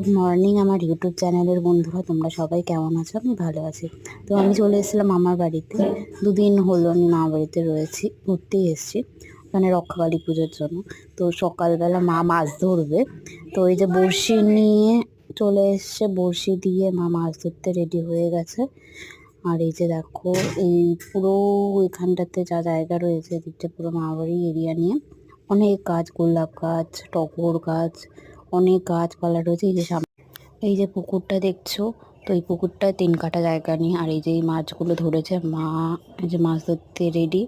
Good morning আমার YouTube চ্যানেলের বন্ধুরা, তোমরা সবাই কেমন আছো? আমি ভালো আছি। তো আমি চলে এসেছিলাম মামার বাড়িতে। দুদিন হলো আমি মামার বাড়িতে রয়েছি ঘুরতেই এসেছি, ওখানে রক্ষাকালী পুজোর জন্য। তো সকালবেলা মা মাছ ধরবে। তো এই যে বড়শি নিয়ে চলে এসছে, বড়শি দিয়ে মা মাছ ধরতে রেডি হয়ে গেছে। আর এই যে দেখো, এই পুরো এখানটাতে যা জায়গা রয়েছে, এদিকটা পুরো মামাবাড়ি এরিয়া নিয়ে। অনেক গাছ, গোলাপ গাছ, টগর গাছ অনেক গাছপালা রয়েছে, এই যে সামনে এই যে পুকুরটা দেখছ? তো এই পুকুরটা তিন কাটা জায়গা নিয়ে, আর এই যে এই মাছগুলো ধরেছে, মা, এই যে মাছ ধরতে রেডি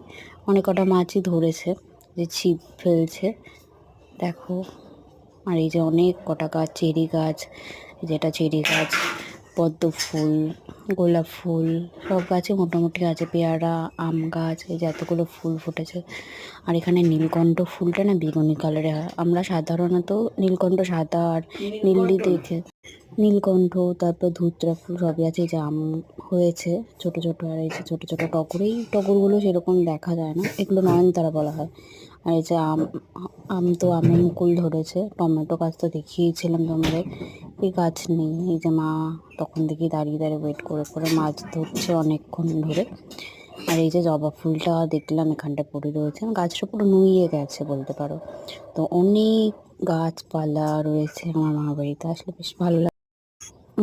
অনেক কটা মাছই ধরেছে, যে ছিপ ফেলছে। দেখো, আর এই যে অনেক কটা গাছ, চেরি গাছ যেটা চেরি গাছ, পদ্ম ফুল গোলাপ ফুল সব গাছে মোটামুটি আছে পেয়ারা আম গাছ এই যে এতগুলো ফুল ফুটেছে। আর এখানে নীলকণ্ঠ ফুলটা না বেগুনি কালারে হয়। আমরা সাধারণত নীলকণ্ঠ সাদা আর নীল দেখে নীলকণ্ঠ, তারপর ধুতরা ফুল সবই আছে জাম হয়েছে, ছোট ছোট আর এই ছোট ছোট টগর, এই টগরগুলো সেরকম দেখা যায় না, এগুলো নয়নতারা বলা হয়। আর এই যে আম আম তো আমের মুকুল ধরেছে, টমেটো গাছ তো দেখিয়েছিলাম তোমাদের, এই গাছ নেই, এই যে মা তখন থেকে দাঁড়িয়ে দাঁড়িয়ে ওয়েট করে করে মাছ ধরছে অনেকক্ষণ ধরে। আর এই যে জবা ফুলটা দেখলাম, এখানটা পড়ে রয়েছে গাছটা পুরো নুইয়ে গেছে বলতে পারো। তো অনেক গাছপালা রয়েছে আমার মামা বাড়িতে, আসলে বেশ ভালো লাগে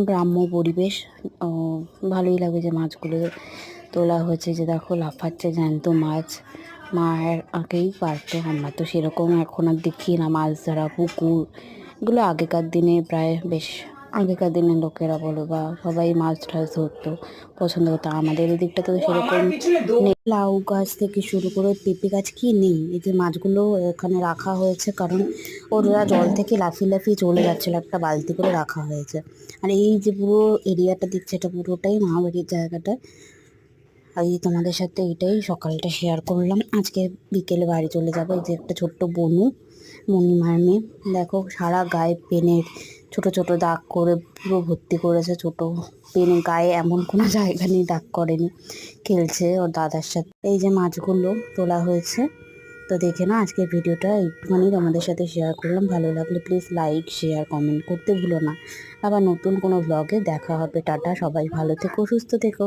গ্রাম্য পরিবেশ ভালোই লাগে যে মাছগুলো তোলা হয়েছে যে দেখো লাফাচ্ছে জ্যান্ত মাছ। মায়ের আগেই পারতো আমরা তো সেরকম এখন আর দেখি না মাছ ধরা পুকুর। এগুলো আগেকার দিনে প্রায় বেশ আগেকার দিনের লোকেরা বলো বা সবাই মাছ টাছ ধরতো পছন্দ করতো। আমাদের এদিকটা তো সেরকম। লাউ গাছ থেকে শুরু করে পেঁপে গাছ কি নেই? এই যে মাছগুলো এখানে রাখা হয়েছে কারণ ওরা জল থেকে লাফিয়ে লাফিয়ে চলে যাচ্ছিল একটা বালতি করে রাখা হয়েছে। আর এই যে পুরো এরিয়াটা দিচ্ছে এটা পুরোটাই মামাবাড়ির জায়গাটা। আর এই তোমাদের সাথে এটাই সকালটা শেয়ার করলাম। আজকে বিকেলে বাড়ি চলে যাব। এই যে একটা ছোট্ট বনু মণিমার মেয়ে। দেখো সারা গায়ে পেনের ছোট ছোট দাগ করে পুরো ভর্তি করেছে, ছোট পেনে গায়ে এমন কোনো জায়গা নেই দাগ করেনি, খেলছে ওর দাদার সাথে। এই যে মাছগুলো তোলা হয়েছে, তো দেখে না আজকের ভিডিওটা একটুখানি তোমাদের সাথে শেয়ার করলাম। ভালো লাগলে প্লিজ লাইক শেয়ার কমেন্ট করতে ভুলো না। আবার নতুন কোনো ব্লগে দেখা হবে। টাটা, সবাই ভালো থেকো, সুস্থ থেকো।